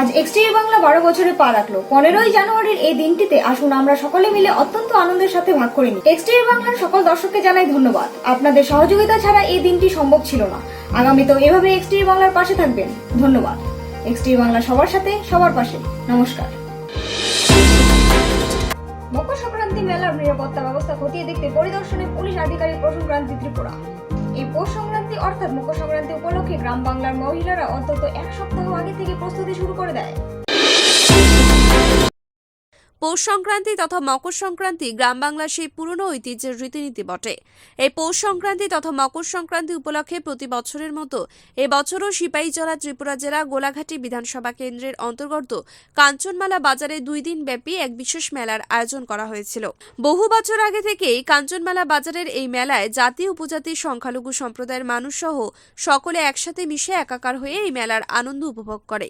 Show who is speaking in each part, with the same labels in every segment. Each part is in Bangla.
Speaker 1: আজ এক্সটিভি বাংলা বারো বছরে পা রাখল। পনেরোই জানুয়ারির এই দিনটিতে আসুন আমরা সকলে মিলে অত্যন্ত আনন্দের সাথে ভাগ করে নিই। এক্সটিভি বাংলার সকল দর্শককে জানাই ধন্যবাদ। আপনাদের সহযোগিতা ছাড়া এই দিনটি সম্ভব ছিল না। আগামীতেও এভাবে এক্সটিভি বাংলার পাশে থাকবেন। ধন্যবাদ। এক্সটিভি বাংলা সবার সাথে, সবার পাশে। নমস্কার। মকর সংক্রান্তি মেলার নিরাপত্তা ব্যবস্থা খতিয়ে দেখতে পরিদর্শনে পুলিশ আধিকারিক প্রসংক্রান্তি ত্রিপুরা। এই পৌষ সংক্রান্তি অর্থাৎ মকর সংক্রান্তি উপলক্ষে গ্রাম বাংলার মহিলারা অন্তত এক সপ্তাহ থেকে প্রস্তুতি শুরু করে দেয়।
Speaker 2: পৌষ সংক্রান্তি তথা মকর সংক্রান্তি গ্রাম বাংলার সেই পুরনো ঐতিহ্যের রীতিনীতি বটে। এই পৌষ সংক্রান্তি তথা মকর সংক্রান্তি উপলক্ষে প্রতি বছরের মতো এবছরও সিপাহীজলা ত্রিপুরা জেলা গোলাঘাটি বিধানসভা কেন্দ্রের অন্তর্গত কাঞ্চনমালা বাজারে দুই দিন ব্যাপী এক বিশেষ মেলার আয়োজন করা হয়েছিল। বহু বছর আগে থেকেই কাঞ্চনমালা বাজারের এই মেলায় জাতি উপজাতি সংখ্যালঘু সম্প্রদায়ের মানুষ সহ সকলে একসাথে মিশে একাকার হয়ে এই মেলার আনন্দ উপভোগ করে।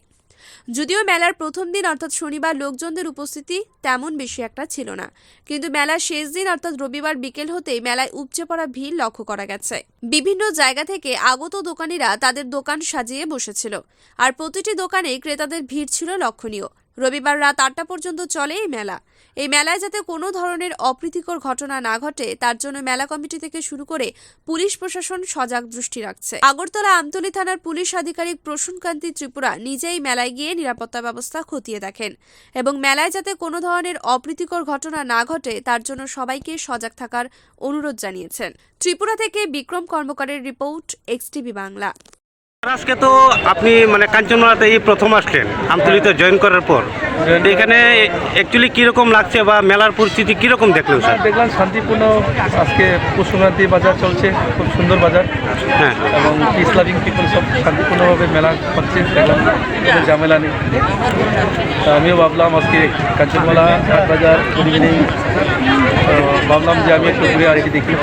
Speaker 2: যদিও মেলার প্রথম দিন অর্থাৎ শনিবার লোকজনদের উপস্থিতি তেমন বেশি একটা ছিল না। কিন্তু মেলার শেষ দিন অর্থাৎ রবিবার বিকেল হতেই মেলায় উপচে পড়া ভিড় লক্ষ্য করা গেছে। বিভিন্ন জায়গা থেকে আগত দোকানিরা তাদের দোকান সাজিয়ে বসেছিল। আর প্রতিটি দোকানে ক্রেতাদের ভিড় ছিল লক্ষণীয়। রবিবার রাত আটটা পর্যন্ত চলে এই মেলা। এই মেলায় যাতে কোনো ধরনের অপ্রীতিকর ঘটনা না ঘটে, তার জন্য মেলা কমিটি থেকে শুরু করে পুলিশ প্রশাসন সজাগ দৃষ্টি রাখছে। আগরতলা আমতলী থানার পুলিশ আধিকারিক প্রসূনকান্তি ত্রিপুরা নিজেই মেলায় গিয়ে নিরাপত্তা ব্যবস্থা খতিয়ে দেখেন এবং মেলায় যাতে কোনো ধরনের অপ্রীতিকর ঘটনা না ঘটে, তার জন্য সবাইকে সজাগ থাকার অনুরোধ জানিয়েছেন। ত্রিপুরা থেকে বিক্রম কর্মকারের রিপোর্ট এক্সটিভি বাংলা।
Speaker 3: আজকে তো আপনি মানে কাঞ্চনমালাতে এই প্রথম আসলেন আমতলিতে জয়েন করার পর। এখানে অ্যাকচুয়ালি কীরকম লাগছে বা মেলার পরিস্থিতি কীরকম দেখলেন স্যার?
Speaker 4: দেখলাম শান্তিপূর্ণ আজকে পশুরান্তি বাজার চলছে খুব সুন্দর বাজার।
Speaker 3: হ্যাঁ।
Speaker 4: এবং পিস লাভিং পিপল সব শান্তিপূর্ণভাবে মেলা হচ্ছে দেখলাম কোনো ঝামেলা নেই। তা আমিও ভাবলাম আজকে কাঞ্চনমালা হাট বাজার ইভিনিং ভাবলাম যে আমি একটু ঘুরে আর কি দেখি।